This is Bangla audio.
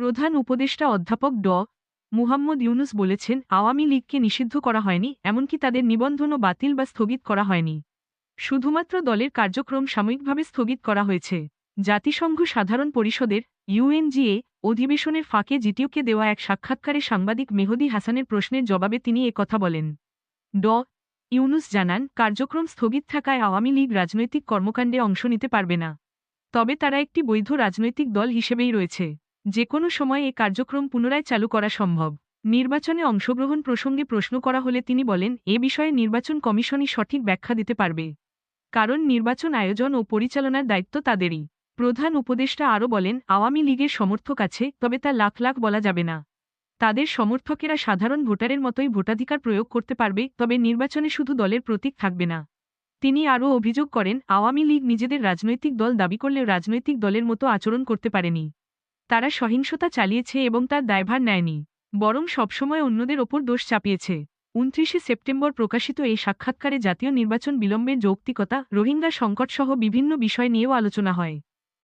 প্রধান উপদেষ্টা অধ্যাপক ড. মুহাম্মদ ইউনুস বলেছেন, আওয়ামী লীগকে নিষিদ্ধ করা হয়নি, এমনকি তাদের নিবন্ধনও বাতিল বা স্থগিত করা হয়নি। শুধুমাত্র দলের কার্যক্রম সাময়িকভাবে স্থগিত করা হয়েছে। জাতিসংঘ সাধারণ পরিষদের ইউএনজিএ অধিবেশনের ফাঁকে জিটিওকে দেওয়া এক সাক্ষাৎকারে সাংবাদিক মেহদি হাসানের প্রশ্নের জবাবে তিনি কথা বলেন। ড. ইউনুস জানান, কার্যক্রম স্থগিত থাকায় আওয়ামী লীগ রাজনৈতিক কর্মকাণ্ডে অংশ নিতে পারবে না। তবে তারা একটি বৈধ রাজনৈতিক দল হিসেবেই রয়েছে। যে কোনো সময় এ কার্যক্রম পুনরায় চালু করা সম্ভব। নির্বাচনে অংশগ্রহণ প্রসঙ্গে প্রশ্ন করা হলে তিনি বলেন, এ বিষয়ে নির্বাচন কমিশনই সঠিক ব্যাখ্যা দিতে পারবে। কারণ নির্বাচন আয়োজন ও পরিচালনার দায়িত্ব তাদেরই। প্রধান উপদেষ্টা আরও বলেন, আওয়ামী লীগের সমর্থক আছে, তবে তা লাখ লাখ বলা যাবে না। তাদের সমর্থকেরা সাধারণ ভোটারের মতোই ভোটাধিকার প্রয়োগ করতে পারবে, তবে নির্বাচনে শুধু দলের প্রতীক থাকবে না। তিনি আরও অভিযোগ করেন, আওয়ামী লীগ নিজেদের রাজনৈতিক দল দাবি করলেও রাজনৈতিক দলের মতো আচরণ করতে পারেনি। তারা সহিংসতা চালিয়েছে এবং তার দায়ভার নেয়নি, বরং সবসময় অন্যদের ওপর দোষ চাপিয়েছে। উনত্রিশে সেপ্টেম্বর প্রকাশিত এই সাক্ষাৎকারে জাতীয় নির্বাচন বিলম্বের যৌক্তিকতা, রোহিঙ্গা সংকটসহ বিভিন্ন বিষয় নিয়েও আলোচনা হয়।